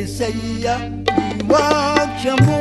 ఏసయ్య నీ వాక్యము